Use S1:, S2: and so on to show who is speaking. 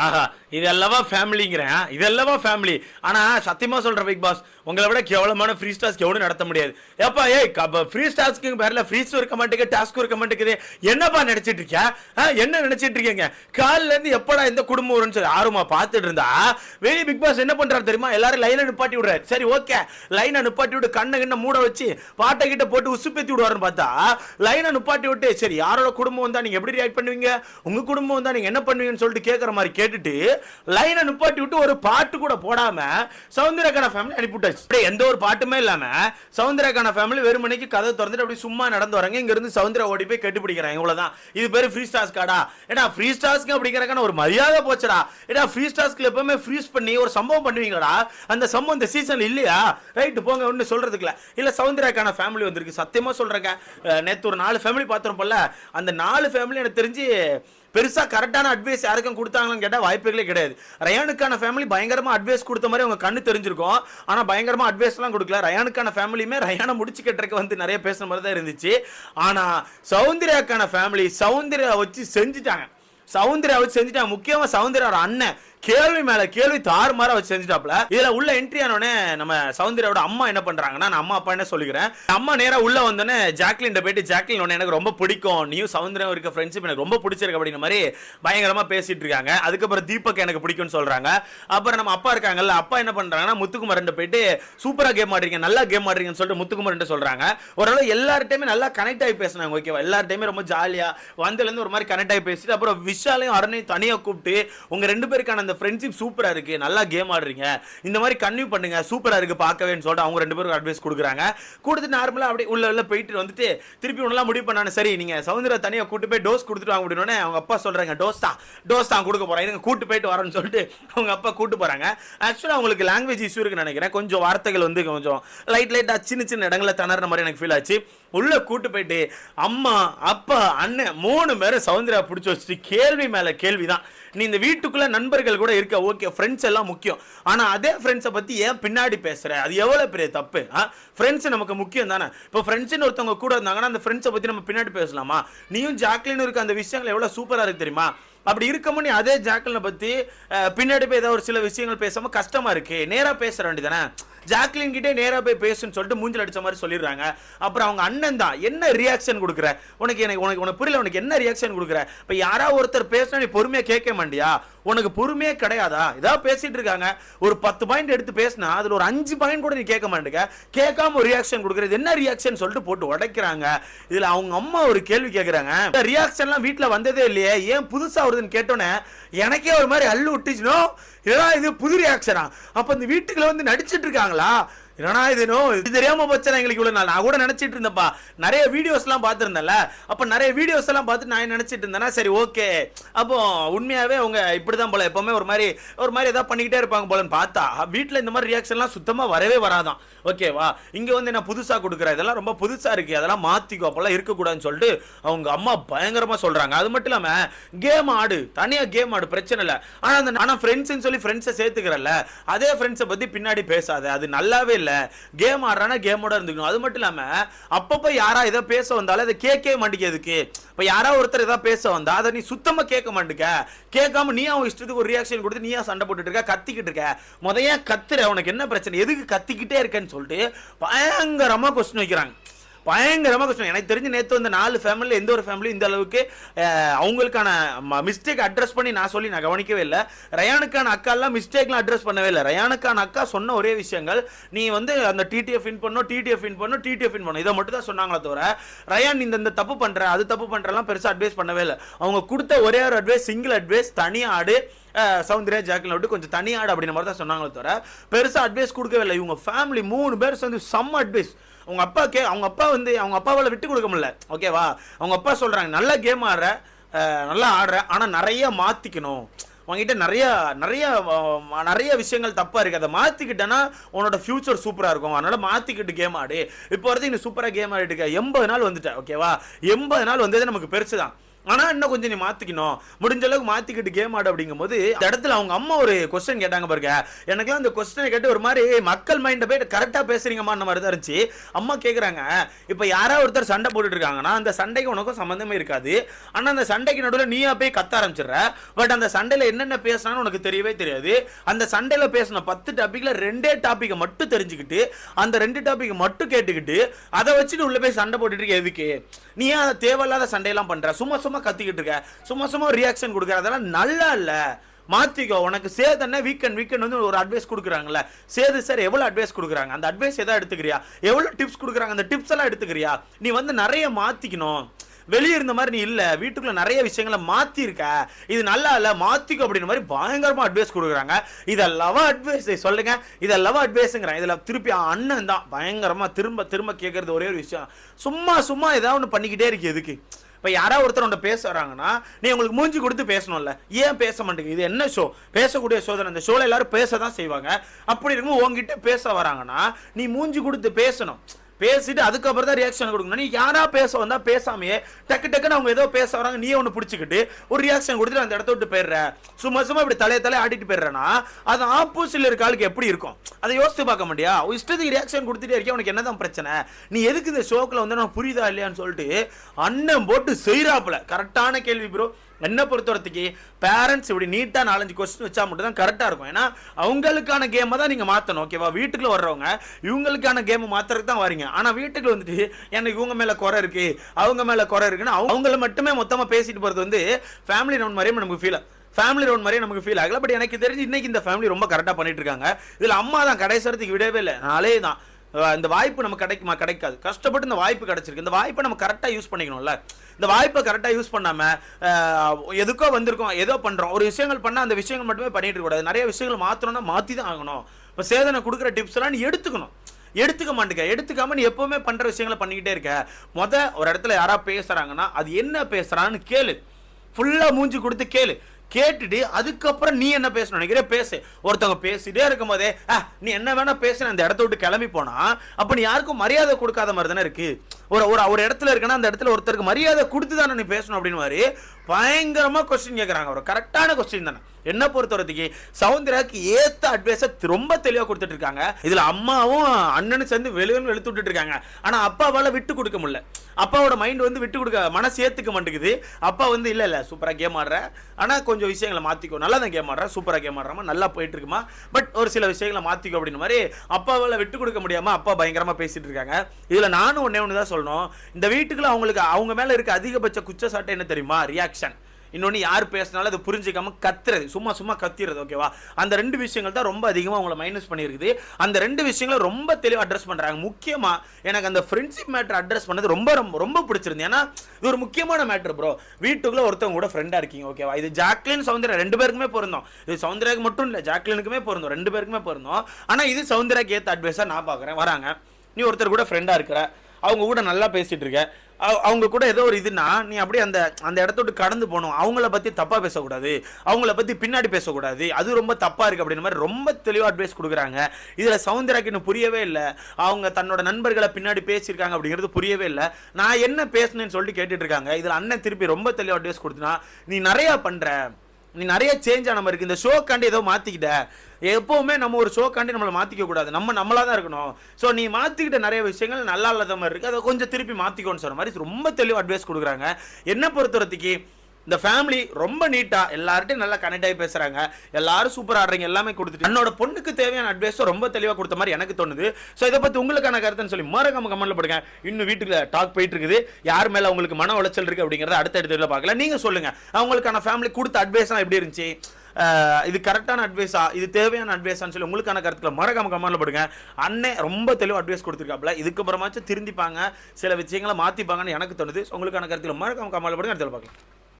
S1: Aha, இது இதெல்லவா ஃபேமிலிங்கிறேன். இதெல்லவா family. ஆனால் சத்தியமாக சொல்கிற பிக் பாஸ் உங்களை விட கேவலமான ஃப்ரீ ஸ்டாஸ்க்கு எவனும் நடத்த முடியாது. ஏப்பா ஏய் ஃப்ரீ ஸ்டாஸ்க்கு பேரில் ஃப்ரீஸும் இருக்க மாட்டேங்குது டாஸ்க்கும் இருக்க மாட்டேங்குது என்னப்பா நினச்சிட்டு இருக்கியா ஆ, என்ன நினச்சிட்டு இருக்கீங்க? காலிலேருந்து எப்படா இந்த குடும்பம் வரும்னு சொல்லி ஆர்வமாக பார்த்துட்டு இருந்தா வெளியே பிக் பாஸ் என்ன பண்ணுறாரு தெரியுமா? எல்லாரும் லைனை நிப்பாட்டி விடுறாரு. சரி ஓகே லைனை நிப்பாட்டி விட்டு கண்ணை கிண்ண மூட வச்சு பாட்டை கிட்ட போட்டு உசுப்பேத்தி விடுவாருன்னு பார்த்தா லைனை நிப்பாட்டி விட்டு சரி யாரோட குடும்பம் வந்தால் நீங்கள் எப்படி ரியாக்ட் பண்ணுவீங்க? உங்கள் குடும்பம் வந்தால் நீங்கள் என்ன பண்ணுவீங்கன்னு சொல்லிட்டு கேட்குற மாதிரி கேட்டுட்டு லைனை நிப்பாட்டி விட்டு ஒரு பாட்டு கூட போடாம சௌந்தரகான ஃபேமிலி அனுப்பிவிட்டாச்சு. அப்படியே எந்த ஒரு பாட்டுமே இல்லாம சௌந்தரகான ஃபேமிலி வெறுமனைக்கு கதை திறந்துட்டு அப்படி சும்மா நடந்து வராங்க இங்க இருந்து சவுந்தர ஓடி போய் கட்டி பிடிக்கிறாங்க. இவ்வளவுதான். இது பேர் ஃப்ரீ ஸ்டார்ஸ் காடா. ஏடா ஃப்ரீ ஸ்டார்ஸ்க்கு அப்படிங்கிறக்கான ஒரு மரியாதை போச்சுடா. ஏடா ஃப்ரீ ஸ்டார்ஸ்க்கு எப்பவுமே ஃப்ரீஸ் பண்ணி ஒரு சம்பவம் பண்ணுவீங்கடா. அந்த சம்பவம் இந்த சீசன் இல்லையா? ரைட்டு போங்க ஒன்று சொல்றதுக்குல இல்ல. இல்ல ஃபேமிலி வந்திருக்கு. சத்தியமா சொல்றேங்க. நேற்று நேத்து ஒரு நாலு ஃபேமிலி பார்த்துருப்போம்ல. அந்த நாலு ஃபேமிலி எனக்கு தெரிஞ்சு பெருசாக கரெக்டான அட்வைஸ் யாருக்கும் கொடுத்தாங்களான்னு கேட்டால் வாய்ப்புகளே கிடையாது. ரயானுக்கான ஃபேமிலி பயங்கரமாக அட்வைஸ் கொடுத்த மாதிரி அவங்க கண்ணு தெரிஞ்சிருக்கும். ஆனால் பயங்கரமாக அட்வைஸ்லாம் கொடுக்கல. ரயானுக்கான ஃபேமிலியுமே ரயானை முடிச்சு கட்டுறக்கு வந்து நிறைய பேசுன மாதிரி தான் இருந்துச்சு. ஆனால் சௌந்தர்யாக்கான ஃபேமிலி சௌந்தர்யா வச்சு செஞ்சுட்டாங்க. சௌந்தர்யா வச்சு செஞ்சுட்டாங்க. முக்கியமா சௌந்தர்யாவோட அண்ணன். கேள்வி மேல கேள்வி தாறுமாறா வச்சு செஞ்சுட்டாப்ல இதுல உள்ள என்ட்ரி ஆனோடனே நம்ம சௌந்தர்யாவோட அம்மா என்ன பண்றாங்கன்னா நான் அம்மா அப்பா என்ன சொல்லிக்கிறேன்? அம்மா நேரா உள்ள வந்தோடனே ஜாக்லின் போயிட்டு ஜாக்லின் உடனே எனக்கு ரொம்ப பிடிக்கும். நீயும் சௌந்தர்யா இருக்க ஃப்ரெண்ட்ஷிப் எனக்கு ரொம்ப பிடிச்சிருக்கு அப்படிங்கிற மாதிரி பயங்கரமா பேசிட்டு இருக்காங்க. அதுக்கப்புறம் தீபக் எனக்கு பிடிக்கும்னு சொல்றாங்க. அப்புறம் நம்ம அப்பா இருக்காங்கல்ல அப்பா என்ன பண்றாங்கன்னா முத்துக்குமரன் போயிட்டு சூப்பரா கேம் ஆடுறீங்க நல்லா கேம் ஆடுறீங்கன்னு சொல்லிட்டு முத்துக்குமரன் சொல்றாங்க. ஓரளவு எல்லார்ட்டையுமே நல்லா கனெக்ட் ஆகி பேசினாங்க ஓகேவா எல்லார்ட்டையுமே ரொம்ப ஜாலியா வந்ததுலேருந்து ஒரு மாதிரி கனெக்ட் ஆகி பேசிட்டு அப்புறம் விஷாலையும் அருணையும் தனியா கூப்பிட்டு உங்க ரெண்டு பேருக்கான இந்த ஃப்ரெண்ட்ஷிப் சூப்பராக இருக்குது நல்லா கேம் ஆடுறீங்க. இந்த மாதிரி கன்வியூ பண்ணுங்க. சூப்பராக இருக்குது பார்க்கவேன்னு சொல்லிட்டு அவங்க ரெண்டு பேருக்கும் அட்வைஸ் கொடுக்குறாங்க. கொடுத்து நார்மலாக அப்படியே உள்ள உள்ள போயிட்டு வந்துட்டு திருப்பி ஒன்றெல்லாம் முடிவு பண்ணானு. சரி நீங்கள் சௌந்தர்யா தனியாக கூட்டு போய் டோஸ் கொடுத்துட்டு வாங்க அப்படின்னோடனே அவங்க அப்பா சொல்கிறாங்க டோஸ் தான் டோஸ் தான் கொடுக்க போகிறேன் இருங்க கூட்டு போயிட்டு வரேன்னு சொல்லிட்டு அவங்க அப்பா கூட்டு போகிறாங்க ஆக்சுவலாக அவங்களுக்கு லாங்குவேஜ் இஷ்யூ இருக்குன்னு நினைக்கிறேன். கொஞ்சம் வார்த்தைகள் வந்து கொஞ்சம் லைட் லைட்டாக சின்ன சின்ன இடங்களில் திணற மாதிரி எனக்கு ஃபீல் ஆச்சு. உள்ளே கூட்டு போயிட்டு அம்மா அப்பா அண்ணன் மூணு பேரும் சவுந்தர்யா பிடிச்சி வச்சுட்டு கேள்வி மேலே கேள்வி தான் நீ இந்த வீட்டுக்குள்ளே நண்பர்கள் கூட இருக்க ஓகே ஃப்ரெண்ட்ஸ் எல்லாம் முக்கியம். ஆனால் அதே ஃப்ரெண்ட்ஸை பற்றி ஏன் பின்னாடி பேசுகிற அது எவ்வளோ பெரிய தப்பு? ஆ? ஃப்ரெண்ட்ஸ் நமக்கு முக்கியம் தானே? இப்போ ஃப்ரெண்ட்ஸ்னு ஒருத்தவங்க கூட இருந்தாங்கன்னா அந்த ஃப்ரெண்ட்ஸை பற்றி நம்ம பின்னாடி பேசலாமா? நீயும் ஜாக்லின் இருக்க அந்த விஷயங்கள் எவ்வளோ சூப்பராக இருக்குது தெரியுமா? அப்படி இருக்கமோ நீ அதே ஜாக்லினை பற்றி பின்னாடி போய் ஏதாவது ஒரு சில விஷயங்கள் பேசாமல் கஷ்டமாக இருக்குது நேராக பேசுற வேண்டியதானே ஜாக்லின் கிட்டே நேரா போய் பேசுன்னு சொல்லிட்டு மூஞ்சில் அடிச்ச மாதிரி சொல்லிடுறாங்க. அப்புறம் அவங்க அண்ணன் தான். என்ன ரியாக்ஷன் கொடுக்குற? உனக்கு எனக்கு உனக்கு உனக்கு புரியல உனக்கு என்ன ரியாக்ஷன் கொடுக்குற? இப்போ யாராவது ஒருத்தர் பேசினா நீ பொறுமையா கேட்க மாட்டியா? உனக்கு பொறுமையே கிடையாதா? ஏதாவது பேசிட்டு இருக்காங்க. ஒரு பத்து பாயிண்ட் எடுத்து பேசினா அதுல ஒரு அஞ்சு பாயிண்ட் கூட நீ கேட்க மாட்டேங்க. கேட்காம ஒரு ரியாக்ஷன் கொடுக்குறது என்ன ரியாக்ஷன் சொல்லிட்டு போட்டு உடைக்கிறாங்க. இதுல அவங்க அம்மா ஒரு கேள்வி கேட்குறாங்க இந்த ரியாக்ஷன்லாம் வீட்டில் வந்ததே இல்லையே. ஏன் புதுசா வருதுன்னு கேட்டோன்னே எனக்கே ஒரு மாதிரி அள்ளு விட்டுச்சுனோ? இதெல்லாம் இது புது ரியாக்ஷனா அப்ப இந்த வீட்டுக்குள்ள வந்து நடிச்சிட்டு 样了啊。என்னடா இது இது தெரியாம போச்சு எங்களுக்கு இவ்வளவு நாள். நான் கூட நினைச்சிட்டு இருந்தேன்ப்பா. நிறைய வீடியோஸ் எல்லாம் பார்த்திருந்தேன்ல. அப்ப நிறைய வீடியோஸ் எல்லாம் பார்த்து நான் நினைச்சிட்டு இருந்தேன்னா சரி ஓகே. அப்போ உண்மையாவே அவங்க இப்படிதான் போல. எப்பவுமே ஒரு மாதிரி ஒரு மாதிரி ஏதாவது பண்ணிக்கிட்டே இருப்பாங்க போலன்னு பார்த்தா வீட்டில் இந்த மாதிரி ரியாக்ஷன்லாம் சுத்தமா வரவே வராதான். ஓகேவா? இங்க வந்து என்ன புதுசா கொடுக்குற? இதெல்லாம் ரொம்ப புதுசா இருக்கு அதெல்லாம் மாத்திக்கோ அப்பெல்லாம் இருக்கக்கூடாதுன்னு சொல்லிட்டு அவங்க அம்மா பயங்கரமா சொல்றாங்க. அது மட்டும் இல்லாம கேம் ஆடு தனியா கேம் ஆடு பிரச்சனை இல்லை. ஆனா அந்த ஆனா ஃப்ரெண்ட்ஸ்னு சொல்லி ஃப்ரெண்ட்ஸை சேர்த்துக்கிறல்ல. அதே ஃப்ரெண்ட்ஸை பத்தி பின்னாடி பேசாத. அது நல்லாவே இல்லை. கேம் ஆடுறானா கேமோட இருந்துக்கணும். அது மட்டும் இல்லாமல் அப்பப்போ யாரா ஏதோ பேச வந்தாலும் அதை கேட்கவே மாட்டேங்குதுக்கு இப்போ யாரா ஒருத்தர் ஏதாவது பேச வந்தா அதை நீ சுத்தமாக கேட்க மாட்டேங்க கேட்காம நீ அவன் இஷ்டத்துக்கு ஒரு ரியாக்ஷன் கொடுத்து நீயா சண்டை போட்டுட்டு இருக்க? கத்திக்கிட்டு இருக்க. முதையா கத்துற? உனக்கு என்ன பிரச்சனை? எதுக்கு கத்திக்கிட்டே இருக்கேன்னு சொல்லிட்டு பயங்கரமாக கொஸ்டின் வைக்கிறாங்க. பயங்கரமாக கஷ்டம் எனக்கு தெரிஞ்சு நேற்று வந்து நாலு ஃபேமிலியில் எந்த ஒரு ஃபேமிலியும் இந்த அளவுக்கு அவங்களுக்கான மிஸ்டேக் அட்ரஸ் பண்ணி நான் சொல்லி நான் கவனிக்கவே இல்லை. ரயானுக்கான அக்காலாம் மிஸ்டேக்லாம் அட்ரஸ் பண்ணவே இல்லை. ரயானுக்கான அக்கா சொன்ன ஒரே விஷயங்கள் நீ வந்து அந்த டிடிஎஃப் இன் பண்ணும் டிடிஎஃப் இன் பண்ணும் டிடிஎஃப் இன் பண்ணும் இதை மட்டும் தான் சொன்னாங்களே தவிர ரயான் இந்த இந்த தப்பு பண்ணுற அது தப்பு பண்ணுறலாம் பெருசாக அட்வைஸ் பண்ணவே இல்லை. அவங்க கொடுத்த ஒரே ஒரு அட்வைஸ் சிங்கிள் அட்வைஸ் தனியாடு ஆடு சௌந்தர்யா ஜாக்கில் விட்டு கொஞ்சம் தனி ஆடு அப்படின்ற மாதிரி தான் சொன்னாங்களே தவிர பெருசாக அட்வைஸ் கொடுக்கவே இல்லை. இவங்க ஃபேமிலி மூணு பேர் சேர்ந்து செம்ம அட்வைஸ் அவங்க அப்பா கே அவங்க அப்பா வந்து அவங்க அப்பாவால் விட்டு கொடுக்க முடியல. ஓகேவா அவங்க அப்பா சொல்றாங்க நல்ல கேம் ஆடுற நல்லா ஆடுற ஆனால் நிறைய மாற்றிக்கணும் உங்ககிட்ட நிறைய நிறைய நிறைய விஷயங்கள் தப்பா இருக்கு. அதை மாத்திக்கிட்டேன்னா உன்னோட ஃபியூச்சர் சூப்பரா இருக்கும். அதனால மாத்திக்கிட்டு கேம் ஆடு. இப்போ வரைக்கும் நீ சூப்பரா கேம் ஆடிட்டு இருக்க. எண்பது நாள் வந்துட்டேன் ஓகேவா எண்பது நாள் வந்தது நமக்கு பெருசு தான் ஆனால் இன்னும் கொஞ்சம் நீ மாற்றிக்கணும் முடிஞ்ச அளவுக்கு மாற்றிக்கிட்டு கேம் ஆடு அப்படிங்கும்போது இந்த இடத்துல அவங்க அம்மா ஒரு கொஸ்டின் கேட்டாங்க பாருங்க. எனக்குலாம் அந்த கொஸ்டினை கேட்டு ஒரு மாதிரி மக்கள் மைண்டை போய் கரெக்டாக பேசுறீங்கம்மா அந்த மாதிரி தான் இருந்துச்சு. அம்மா கேட்குறாங்க இப்போ யாராவது ஒருத்தர் சண்டை போட்டுட்டு இருக்காங்கன்னா அந்த சண்டைக்கு உனக்கும் சம்மந்தமே இருக்காது. ஆனால் அந்த சண்டைக்கு நடுவில் நீயா போய் கத்த ஆரம்பிச்சிடுற. பட் அந்த சண்டையில் என்னென்ன பேசினான்னு உனக்கு தெரியவே தெரியாது. அந்த சண்டையில் பேசின பத்து டாப்பிக்கில் ரெண்டே டாப்பிக்கை மட்டும் தெரிஞ்சுக்கிட்டு அந்த ரெண்டு டாப்பிக்கை மட்டும் கேட்டுக்கிட்டு அதை வச்சுட்டு உள்ளே போய் சண்டை போட்டுட்டு இருக்க எதுக்கு? நீ ஏன் அதை தேவையில்லாத சண்டையெல்லாம் பண்ணுற சும்மா சும்மா கத்திக்கிட்டு இருக்க. சும்மா சும்மா ரியாக்ஷன் கொடுக்குற. அதெல்லாம் நல்லா இல்ல. மாத்திக்கோ உனக்கு சேதன்னா வீக்கெண்ட் வீக்கெண்ட் வந்து ஒரு அட்வைஸ் கொடுக்குறாங்கல்ல. சேது சார் எவ்வளோ அட்வைஸ் கொடுக்குறாங்க? அந்த அட்வைஸ் எதாவது எடுத்துக்கிறியா? எவ்வளோ டிப்ஸ் கொடுக்குறாங்க? அந்த டிப்ஸ் எல்லாம் எடுத்துக்கிறியா? நீ வந்து நிறைய மாத்திக்கணும். வெளியே இருந்த மாதிரி நீ இல்ல. வீட்டுக்குள்ள நிறைய விஷயங்களை மாத்திருக்க. இது நல்லா இல்ல மாத்திக்கோ அப்படின்ற மாதிரி பயங்கரமா அட்வைஸ் கொடுக்குறாங்க. லவ் அட்வைஸ் சொல்லுங்க. இதை லவ் அட்வைஸ்ங்கிறேன் இதுல திருப்பி அண்ணன் தான். பயங்கரமா திரும்ப திரும்ப கேட்கறது ஒரே ஒரு விஷயம். சும்மா சும்மா ஏதாவது ஒன்று பண்ணிக்கிட்டே இருக்கு எதுக்கு? இப்போ யாராவது ஒருத்தர் உன்ட்ட பேச வராங்கன்னா நீ உங்களுக்கு மூஞ்சி கொடுத்து பேசணும்ல. ஏன் பேச மாட்டேங்குது? இது என்ன ஷோ பேசக்கூடிய சோதனை அந்த இந்த ஷோவில் எல்லாரும் பேச தான் செய்வாங்க. அப்படி இருக்கும் உங்ககிட்ட பேச வராங்கன்னா நீ மூஞ்சி கொடுத்து பேசணும். பேசிட்டு அதுக்கப்புறம் தான் ரியாக்ஷன் கொடுக்கணும். நீ யாரா பேச வந்தா பேசாமையே டக்கு டக்குன்னு அவங்க ஏதோ பேச வராங்க நீ ஒன்று பிடிச்சிக்கிட்டு ஒரு ரியாக்ஷன் கொடுத்துட்டு அந்த இடத்த விட்டு போயிடுற. சும்மா சும்மா இப்படி தலையை தலையை ஆடிட்டு போயிடுறேன்னா அது ஆப்போசிட்ல இருக்க ஆளுக்கு எப்படி இருக்கும்? அதை யோசித்து பார்க்க முடியா உன் இஷ்டத்துக்கு ரியாக்ஷன் கொடுத்துட்டே இருக்கே உனக்கு என்னதான் பிரச்சனை? நீ எதுக்கு இந்த ஷோக்கில் வந்து நான் புரியுதா இல்லையான்னு சொல்லிட்டு அண்ணன் போட்டு செய்கிறாப்புல கரெக்டான கேள்வி ப்ரோ என்ன பொறுத்தவரத்துக்கு பேரண்ட்ஸ் இப்படி நீட்டாக நாலஞ்சு கொஸ்டின் வச்சா மட்டும் தான் கரெக்டாக இருக்கும். ஏன்னா அவங்களுக்கான கேமை தான் நீங்கள் மாற்றணும் ஓகேவா வீட்டுக்குள்ள வர்றவங்க இவங்களுக்கான கேமை மாற்றுறதுக்கு தான் வரீங்க. ஆனால் வீட்டுக்கு வந்துட்டு எனக்கு இவங்க மேலே குறை இருக்குது அவங்க மேலே குறை இருக்குன்னு அவங்க- அவங்கள மட்டுமே மொத்தமாக பேசிட்டு போகிறது வந்து ஃபேமிலி ரவுண்ட் மாதிரியே நமக்கு ஃபீல் ஃபேமிலி ரவுண்ட் மாதிரியே நமக்கு ஃபீல் ஆகல. பட் எனக்கு தெரிஞ்சு இன்னைக்கு இந்த ஃபேமிலி ரொம்ப கரெக்டாக பண்ணிட்டு இருக்காங்க. இதில் அம்மா தான் கடைசரத்துக்கு விடவே இல்லை. நாளே தான். இந்த வாய்ப்பு நமக்கு கிடைக்குமா? கிடைக்காது. கஷ்டப்பட்டு இந்த வாய்ப்பு கிடைச்சிருக்கு. இந்த வாய்ப்பை நம்ம கரெக்டாக யூஸ் பண்ணிக்கணும்ல. இந்த வாய்ப்பை கரெக்டாக யூஸ் பண்ணாமல் எதுக்கோ வந்திருக்கோம் ஏதோ பண்ணுறோம் ஒரு விஷயங்கள் பண்ணால் அந்த விஷயங்கள் மட்டுமே பண்ணிட்டு இருக்கக்கூடாது நிறைய விஷயங்கள் மாற்றணும்னா மாற்றி தான் ஆகணும். இப்போ சேதனை கொடுக்குற டிப்ஸ்லாம் நீ எடுத்துக்கணும். எடுத்துக்க மாட்டேங்க. எடுத்துக்காம நீ எப்பவுமே பண்ணுற விஷயங்களை பண்ணிக்கிட்டே இருக்க. மொதல் ஒரு இடத்துல யாராவது பேசுகிறாங்கன்னா அது என்ன பேசுகிறான்னு கேளு. ஃபுல்லாக மூஞ்சி கொடுத்து கேளு. கேட்டுட்டு அதுக்கப்புறம் நீ என்ன பேசணும் நினைக்கிற பேசு. ஒருத்தவங்க பேசிட்டே இருக்கும் போதே "ஆ, நீ என்ன வேணா பேசுன அந்த இடத்த விட்டு கிளம்பி போனா அப்ப நீ யாருக்கும் மரியாதை கொடுக்காத மாதிரி தானே இருக்கு. ஒரு ஒரு ஒரு இடத்துல இருக்குன்னா அந்த இடத்துல ஒருத்தருக்கு மரியாதை கொடுத்து தானே நீ பேசணும் அப்படின்னு மாதிரி பயங்கரமா கொஸ்டின் கேட்கறாங்க ஒரு கரெக்டான கொஸ்டின் தானே. என்ன பொறுத்தவரத்துக்கு சவுந்தராக்கு ஏத்த அட்வைஸை ரொம்ப தெளிவா கொடுத்துட்டு இருக்காங்க. இதுல அம்மாவும் அண்ணனும் சேர்ந்து வெளுன்னு வெளுத்து விட்டுட்டு இருக்காங்க. ஆனா அப்பாவால விட்டு கொடுக்க முடியல. அப்பாவோட மைண்ட் வந்து விட்டு கொடுக்க மனசு ஏத்துக்க மாட்டேங்குது. அப்பா வந்து இல்ல இல்ல சூப்பரா கேம் ஆடுற. ஆனா கொஞ்சம் விஷயங்களை மாத்திக்கோ. நல்லா தான் கேம் ஆடுற. சூப்பரா கேம் ஆடுறமா நல்லா போயிட்டு இருக்குமா. பட் ஒரு சில விஷயங்களை மாத்திக்கோ அப்படின்னு மாதிரி அப்பாவால விட்டு கொடுக்க முடியாம அப்பா பயங்கரமா பேசிட்டு இருக்காங்க. இதுல நானும் ஒன்னே ஒன்று தான் சொல்லணும். இந்த வீட்டுக்குள்ள அவங்களுக்கு அவங்க மேல இருக்க அதிகபட்ச குற்றச்சாட்டு என்ன தெரியுமா? ரியாக்ஷன் இன்னொன்று யார் பேசினாலும் அதை புரிஞ்சுக்காம கத்துறது. சும்மா சும்மா கத்திறது ஓகேவா அந்த ரெண்டு விஷயங்கள் தான் ரொம்ப அதிகமாக அவங்கள மைனஸ் பண்ணியிருக்குது. அந்த ரெண்டு விஷயங்களை ரொம்ப தெளிவாக அட்ரஸ் பண்ணுறாங்க முக்கியமாக எனக்கு அந்த ஃப்ரெண்ட்ஷிப் மேட்ரு அட்ரஸ் பண்ணது ரொம்ப ரொம்ப ரொம்ப பிடிச்சிருந்து ஏன்னா இது ஒரு முக்கியமான மேட்ரு ப்ரோ வீட்டுக்குள்ளே ஒருத்தவங்க கூட ஃப்ரெண்டாக இருக்கீங்க ஓகேவா இது ஜாக்லின் சவுந்தரா ரெண்டு பேருக்குமே பொருந்தோம். இது சவுந்தராக்கு மட்டும் இல்லை ஜாக்லினுக்குமே பொருந்தோம். ரெண்டு பேருக்குமே பொருந்தோம். ஆனால் இது சவுந்தராக்கு ஏற்ற அட்வைஸாக நான் பார்க்குறேன் வராங்க. நீ ஒருத்தர் கூட ஃப்ரெண்டாக இருக்கிற அவங்க கூட நல்லா பேசிகிட்டு இருக்க. அவங்க கூட ஏதோ ஒரு இதுனா நீ அப்படியே அந்த அந்த இடத்த விட்டு கடந்து போகணும். அவங்கள பற்றி தப்பாக பேசக்கூடாது. அவங்கள பற்றி பின்னாடி பேசக்கூடாது. அது ரொம்ப தப்பாக இருக்குது அப்படின்ற மாதிரி ரொம்ப தெளிவாக அட்வைஸ் கொடுக்குறாங்க. இதில் சவுந்தராக்கு இன்னும் புரியவே இல்லை. அவங்க தன்னோட நண்பர்களை பின்னாடி பேசியிருக்காங்க அப்படிங்கிறது புரியவே இல்லை. நான் என்ன பேசுனேன்னு சொல்லிட்டு கேட்டுட்ருக்காங்க இருக்காங்க. அண்ணன் திருப்பி ரொம்ப தெளிவாக அட்வைஸ் கொடுத்துனா நீ நிறையா பண்ணுற நீ நிறைய சேஞ்ச் ஆன மாதிரி இருக்கு. இந்த ஷோக்காண்டி ஏதோ மாற்றிக்கிட்ட எப்போவுமே நம்ம ஒரு ஷோக்காண்டி நம்மளை மாற்றிக்க கூடாது. நம்ம நம்மளாக தான் இருக்கணும். ஸோ நீ மாற்றிக்கிட்ட நிறைய விஷயங்கள் நல்லா இல்லாத மாதிரி இருக்குது அதை கொஞ்சம் திருப்பி மாற்றிக்கோன்னு சொன்ன மாதிரி ரொம்ப தெளிவாக அட்வைஸ் கொடுக்குறாங்க. என்ன பொறுத்தவரத்துக்கு இந்த ஃபேமிலி ரொம்ப நீட்டா எல்லார்ட்டையும் நல்லா கனெக்ட் ஆகி பேசுறாங்க. எல்லாரும் சூப்பர் ஆடுறீங்க எல்லாமே கொடுத்துட்டு. என்னோட பொண்ணுக்கு தேவையான அட்வைஸும் ரொம்ப தெளிவாக கொடுத்த மாதிரி எனக்கு தோணுது. ஸோ இதை பற்றி உங்களுக்கான கருத்துன்னு சொல்லி மறக்காம கமெண்ட்ல போடுங்க. இன்னும் வீட்டுக்கு டாக் போயிட்டு இருக்குது. யார் மேல உங்களுக்கு மன உளைச்சல் இருக்கு அப்படிங்கறத அடுத்த இடத்துல பார்க்கல. நீங்க சொல்லுங்க. அவங்களுக்கான ஃபேமிலி கொடுத்த அட்வைஸ்லாம் எப்படி இருந்துச்சு? இது கரெக்டான அட்வைஸா இது தேவையான அட்வைஸான்னு சொல்லி உங்களுக்கான கருத்துக்களை மறக்காம கமெண்ட்ல போடுங்க. அண்ணே ரொம்ப தெளிவாக அட்வைஸ் கொடுத்துருக்காப்ல இதுக்கப்புறமாச்சும் திருந்திப்பாங்க. சில விஷயங்களை மாத்திப்பாங்கன்னு எனக்கு தோணுது. உங்களுக்கான கருத்துக்களை மறக்காம கமெண்ட்ல போடுங்க. அடுத்த பார்க்கலாம்.